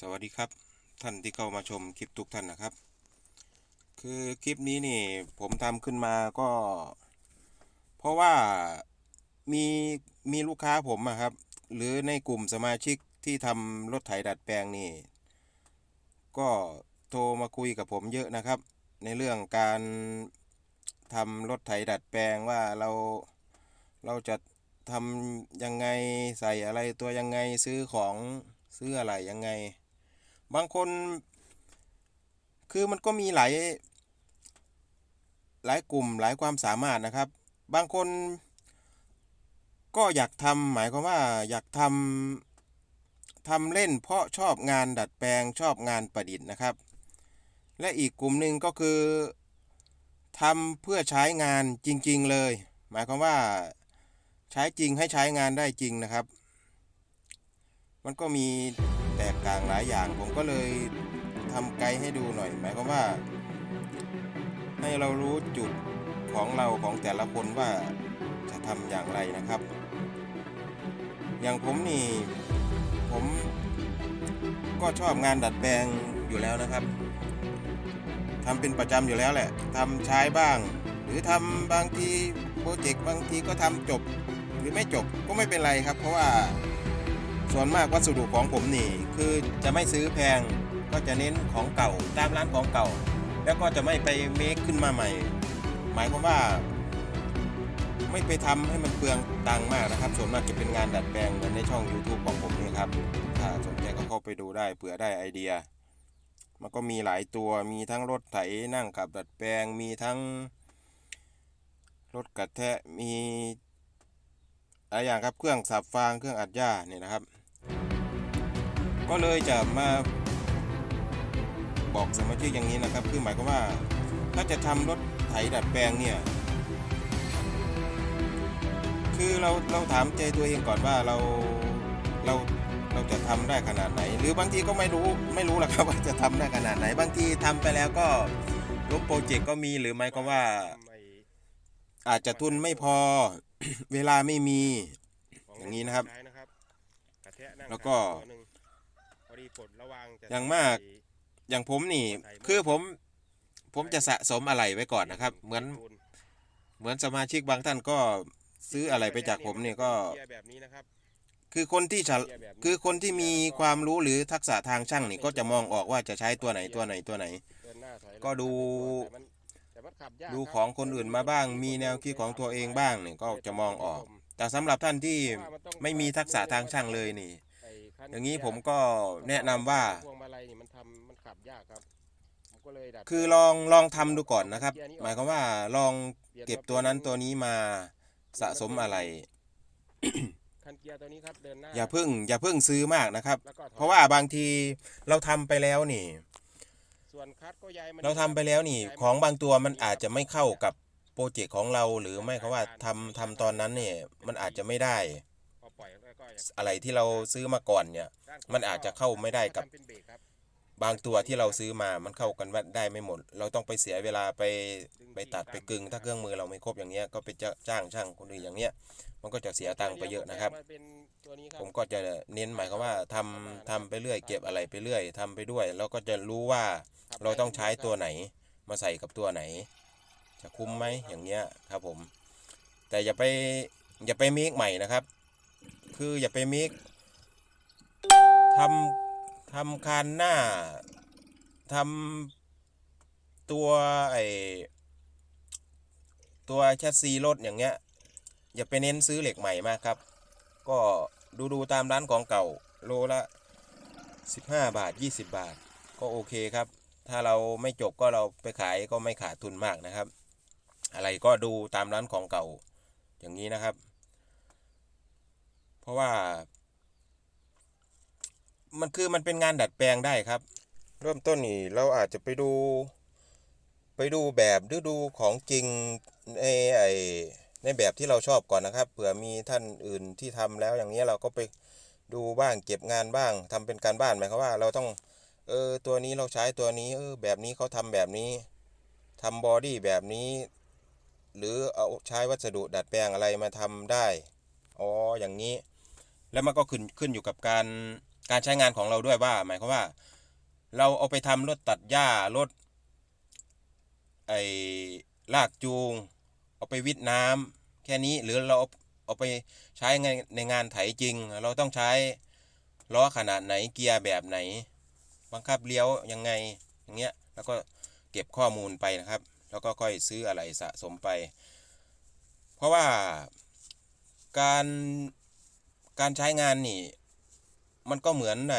สวัสดีครับท่านที่เข้ามาชมคลิปทุกท่านนะครับ คือคลิปนี้นี่ผมทำขึ้นมาก็ เพราะว่ามีมีลูกค้าผมอะครับ หรือในกลุ่มสมาชิกที่ทำรถไถดัดแปลงนี่ ก็โทรมาคุยกับผมเยอะนะครับ ในเรื่องการทำรถไถดัดแปลงว่าเราเราจะทำยังไงใส่อะไรตัวยังไงซื้อของซื้ออะไรยังไง บางคน คือมันก็มีหลาย หลายกลุ่มหลายความสามารถนะครับ บางคนก็อยากทำหมายความว่าอยากทำทำเล่นเพราะชอบงานดัดแปลงชอบงานประดิษฐ์นะครับ และอีกกลุ่มหนึ่งก็คือทำเพื่อใช้งานจริง ๆ เลย หมายความว่าใช้จริงให้ใช้งานได้จริงนะครับ มันก็มี ตกต่างหลายอย่าง ผมก็เลยทำไกด์ให้ดูหน่อยหมายความว่า ให้เรารู้จุดของเราของแต่ละคนว่าจะทำอย่างไรนะครับ อย่างผมนี่ผมก็ชอบงานดัดแปลงอยู่แล้วนะครับทำเป็นประจำอยู่แล้วแหละทำใช้บ้าง หรือทำบางทีโปรเจกต์บางทีก็ทำจบ หรือไม่จบก็ไม่เป็นไรครับ เพราะว่า ส่วนมากวัสดุของผมนี่คือจะไม่ซื้อแพงก็จะเน้นของเก่าตามร้านของเก่า แล้วก็จะไม่ไปเมคขึ้นมาใหม่ หมายความว่า ไม่ไปทำให้มันเปลืองตังมากนะครับ ส่วนมากจะเป็นงานดัดแปลงเหมือนในช่อง YouTube ของผมนี่ครับถ้าสนใจก็เข้าไปดูได้เผื่อได้ไอเดีย มันก็มีหลายตัวมีทั้งรถไถนั่งขับดัดแปลงมีทั้งรถกระแทะมีหลายอย่างครับเครื่องสับฟางเครื่องอัดหญ้าเนี่ยนะครับ ก็เลยจะมาบอกสมาชิกอย่างนี้นะครับ คือหมายความว่าถ้าจะทำรถไถดัดแปลงเนี่ย คือเราเราถามใจตัวเองก่อนว่าเราเราเราจะทำได้ขนาดไหน หรือบางทีก็ไม่รู้ไม่รู้หรอกครับว่าจะทำได้ขนาดไหน บางทีทำไปแล้วก็ล้มโปรเจกต์ก็มีหรือไม่ก็ว่า อาจจะทุนไม่พอเวลาไม่มีอย่างนี้นะครับ แล้วก็ อย่างมาก อย่างผมนี่ คือผม ผมจะสะสมอะไรไว้ก่อนนะครับ เหมือนเหมือนสมาชิกบางท่านก็ซื้ออะไรไปจากผมเนี่ยก็แบบนี้นะครับคือคนที่ฉลคือคนที่มีความรู้หรือทักษะทางช่างนี่ก็จะมองออกว่าจะใช้ตัวไหนตัวไหนตัวไหนเดินหน้าถอยหลังก็ดูแต่มันแต่มันขับยากดูครับของคนอื่นมาบ้าง มีแนวคิดของตัวเองบ้างเนี่ยก็จะมองออก แต่สำหรับท่านที่ไม่มีทักษะทางช่างเลยนี่ไอ้คันอย่างนี้ผมก็แนะนำว่า พวงมาลัยนี่มันทำมันขับยากครับผมก็เลยดัดคือลองลองทำดูก่อนนะครับ หมายความว่าลองเก็บตัวนั้นตัวนี้มาสะสมอะไร คันเกียร์ตัวนี้ครับเดินหน้าอย่าเพิ่ง อย่าเพิ่งซื้อมากนะครับ แล้วก็ถอยเพราะว่าบางทีเราทำไปแล้วนี่ ส่วนคัดก็ย้ายมัน เราทำไปแล้วนี่ของบางตัวมันอาจจะไม่เข้ากับโปรเจกต์ของเราหรือไม่เขาว่าทำทำตอนนั้นเนี่ยมันอาจจะไม่ได้พ อปล่อยแล้วก็อะไรที่เราซื้อมาก่อนเนี่ยด้ขวมันอาจจะเข้าไม่ได้กับทำเป็นเบรกครับบางตัวที่เราซื้อมา มันเข้ากันได้ไม่หมด เราต้องไปเสียเวลาไปไปตัดไปกึง ถ้าเครื่องมือเราไม่ครบอย่างเงี้ย ก็ไปจ้าจ้างช่างคนอื่นอย่างเงี้ย มันก็จะเสียตังค์ไปเยอะนะครับมาเป็นตัวนี้ครัผมก็จะเน้นหมายความว่าทำทำไปเรื่อย เก็บอะไรไปเรื่อยทำไปด้วย แล้วก็จะรู้ว่าขับเราต้องได้ใช้ตัวไหน มาใส่กับตัวไหน จะคุ้มไหมอย่างเงี้ยครับผม แต่อย่าไปอย่าไปมิกใหม่นะครับ คืออย่าไปมิกทำทำคานหน้าทำตัวไอตัวแชสซีรถอย่างเงี้ย อย่าไปเน้นซื้อเหล็กใหม่มากครับ ก็ดูดูตามร้านของเก่าโลละ 15 บาท 20 บาท ก็โอเคครับ ถ้าเราไม่จบก็เราไปขายก็ไม่ขาดทุนมากนะครับ อะไรก็ดูตามร้านของเก่าอย่างนี้นะครับ เพราะว่า มันคือมันเป็นงานดัดแปลงได้ครับ เริ่มต้นนี่เราอาจจะไปดู ไปดูแบบหรือดูของจริงในไอในแบบที่เราชอบก่อนนะครับ เผื่อมีท่านอื่นที่ทำแล้วอย่างนี้เราก็ไปดูบ้างเก็บงานบ้างทำเป็นการบ้านหมายความว่าเราต้อง เออตัวนี้เราใช้ตัวนี้เออแบบนี้เขาทำแบบนี้ทำบอดี้แบบนี้ หรือเอาใช้วัสดุดัดแปลงอะไรมาทำได้ อ๋ออย่างนี้ แล้วมันก็ขึ้นขึ้นอยู่กับการการใช้งานของเราด้วยว่า หมายความว่า เราเอาไปทำรถตัดหญ้ารถไอ้ลากจูง เอาไปวิดน้ำแค่นี้หรือเราเอาเอาไปใช้ในในงานไถจริง เราต้องใช้ล้อขนาดไหนเกียร์แบบไหน บังคับเลี้ยวยังไงอย่างเงี้ยแล้วก็เก็บข้อมูลไปนะครับ แล้วก็ค่อยซื้ออะไรสะสมไป เพราะว่าการ การใช้งานนี่ มันก็เหมือนใน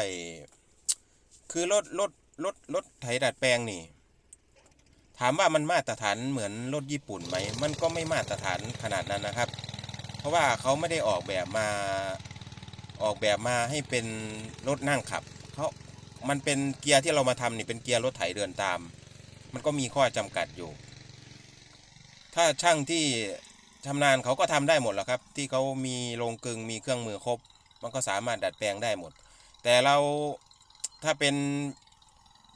คือรถรถรถรถไถดัดแปลงนี่ ถามว่ามันมาตรฐานเหมือนรถญี่ปุ่นไหม มันก็ไม่มาตรฐานขนาดนั้นนะครับ เพราะว่าเขาไม่ได้ออกแบบมาออกแบบมาให้เป็นรถนั่งขับเขามันเป็นเกียร์ที่เรามาทำนี่เป็นเกียร์รถไถเดินตาม มันก็มีข้อจำกัดอยู่ ถ้าช่างที่ ชำนาญเขาก็ทำได้หมดแหล้วครับ ที่เขามีโรงกลึงมีเครื่องมือครบ มันก็สามารถดัดแปลงได้หมด แต่เราถ้าเป็น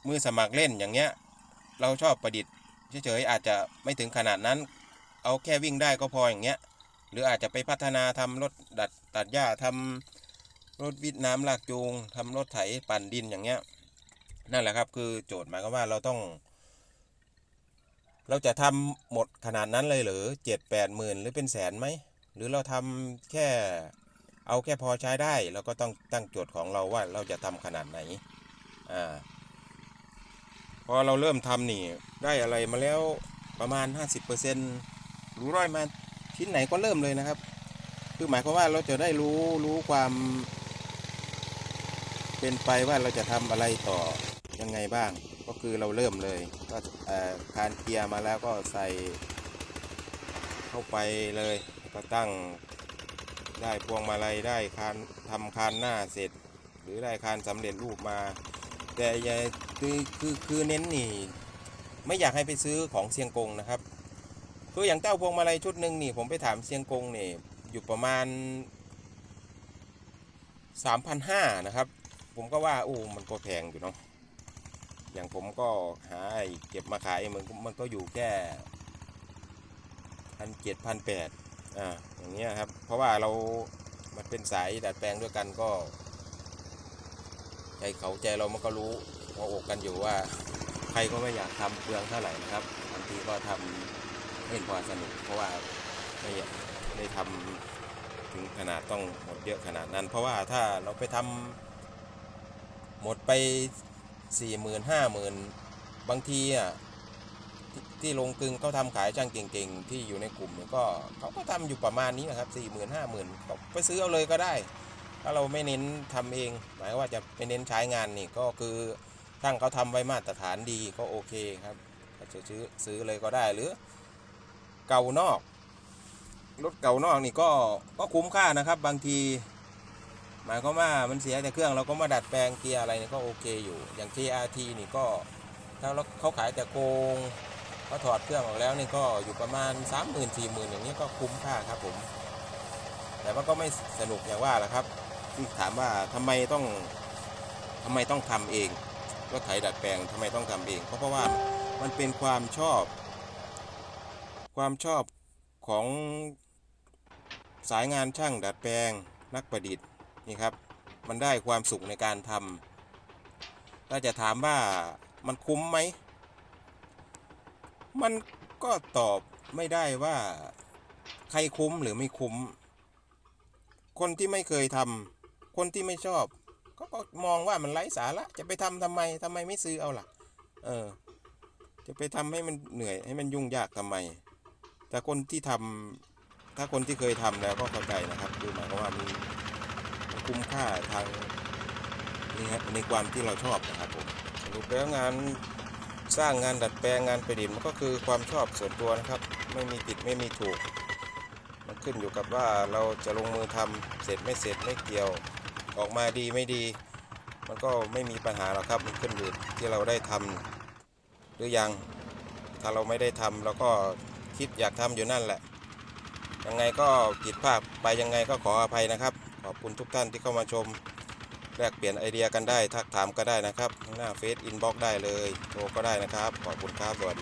มือสมัครเล่นอย่างเงี้ย เราชอบประดิษฐ์เฉยๆอาจจะไม่ถึงขนาดนั้น เอาแค่วิ่งได้ก็พออย่างเงี้ย หรืออาจจะไปพัฒนาทำรถดัดตัดหญ้าทำรถวิดน้ำลากจูงทำรถไถปั่นดินอย่างเงี้ยนั่นแหละครับคือโจทย์หมายความว่าเราต้อง เราจะทำหมดขนาดนั้นเลยหรือเจ็ดแปดหมื่นหรือเป็นแสนไหม หรือเราทำแค่เอาแค่พอใช้ได้เราก็ต้องตั้งโจทย์ของเราว่าเราจะทำขนาดไหนอ่าพอเราเริ่มทำนี่ได้อะไรมาแล้วประมาณ 50%รู้ร้อยมาชิ้นไหนก็เริ่มเลยนะครับ คือหมายความว่าเราจะได้รู้รู้ความ เป็นไปว่าเราจะทำอะไรต่อยังไงบ้าง ก็คือเราเริ่มเลยก็คานเกียร์มาแล้วก็ใส่เข้าไปเลยก็ตั้งได้พวงมาลัยได้คานทำคานหน้าเสร็จ หรือได้คานสำเร็จรูปมา แต่อย่าคือคือคือเน้นนี่ไม่อยากให้ไปซื้อของเซียงกงนะครับคืออย่างเต้าพวงมาลัยชุดหนึ่งนี่ผมไปถามเซียงกงนี่อยู่ประมาณ3,500นะครับ ผมก็ว่าโอ้มันก็แพงอยู่เนาะ อย่างผมก็หาเก็บมาขายมันก็มันก็อยู่แค่พันเจ็ดพันแปดอ่าอย่างเงี้ยครับ เพราะว่าเรา มันเป็นสายดัดแปลงด้วยกันก็ ใจเขาใจเรามันก็รู้หัวอกกันอยู่ว่า ใครก็ไม่อยากทำเปลืองเท่าไหร่นะครับบางทีก็ทำเล่นพอสนุก เพราะว่าไม่ได้ทำถึงขนาดต้องหมดเยอะขนาดนั้น เพราะว่าถ้าเราไปทำหมดไป สี่หมื่นห้าหมื่นบางทีอะที่ที่ลงกึงเขาทำขายช่างเก่งๆ ที่อยู่ในกลุ่มเนี่ยก็เขาก็ทำอยู่ประมาณนี้นะครับสี่หมื่นห้าหมื่นไปซื้อเอาเลยก็ได้ ถ้าเราไม่เน้นทำเอง หมายว่าจะไปเน้นใช้งานนี่ก็คือช่างเขาทำไว้มาตรฐานดีก็โอเคครับจะซื้อซื้อเลยก็ได้หรือ เก่านอกรถเก่านอกนี่ก็ก็คุ้มค่านะครับ บางที หมายความว่ามันเสียแต่เครื่องเราก็มาดัดแปลงเกียร์อะไรนี่ก็โอเคอยู่ อย่าง KRT นี่ก็ถ้าเราเขาขายแต่โกงเขาถอดเครื่องออกแล้วนี่ก็อยู่ประมาณ 3 0 0 0 0 4 0 0 0 0อย่างนี้ก็คุ้มค่าครับผม แต่มันก็ไม่สนุกอย่างว่าแหละครับที่ถามว่าทำไมต้องทำไมต้องทำเองรถไถดัดแปลงทำไมต้องทำเอง เพราะเพราะว่ามันเป็นความชอบ ความชอบของสายงานช่างดัดแปลงนักประดิษฐ์ นี่ครับ มันได้ความสุขในการทำถ้าจะถามว่ามันคุ้มไหม มันก็ตอบไม่ได้ว่าใครคุ้มหรือไม่คุ้ม คนที่ไม่เคยทำคนที่ไม่ชอบ ก็มองว่ามันไร้สาระ จะไปทำทำไมทำไมไม่ซื้อเอาล่ะ เออ จะไปทำให้มันเหนื่อยให้มันยุ่งยากทำไม แต่คนที่ทำถ้าคนที่เคยทำแล้วก็เข้าใจนะครับ คือหมายความว่ามันมัน คุ้มค่าทางนี่ครับในความที่เราชอบนะครับผมสรุปแล้วงานสร้างงานดัดแปลงงานประดิษฐ์มันก็คือความชอบส่วนตัวนะครับ ไม่มีผิดไม่มีถูก มันขึ้นอยู่กับว่าเราจะลงมือทำเสร็จไม่เสร็จไม่เกี่ยว ออกมาดีไม่ดี มันก็ไม่มีปัญหาหรอกครับมันขึ้นอยู่ที่เราได้ทำหรือยัง ถ้าเราไม่ได้ทำเราก็คิดอยากทำอยู่นั่นแหละยังไงก็ผิดพลาดไปยังไงก็ขออภัยนะครับ ขอบคุณทุกท่านที่เข้ามาชม แลกเปลี่ยนไอเดียกันได้ ทักถามก็ได้นะครับ หน้าเฟซอินบ็อกได้เลย โทรก็ได้นะครับ ขอบคุณครับสวัสดี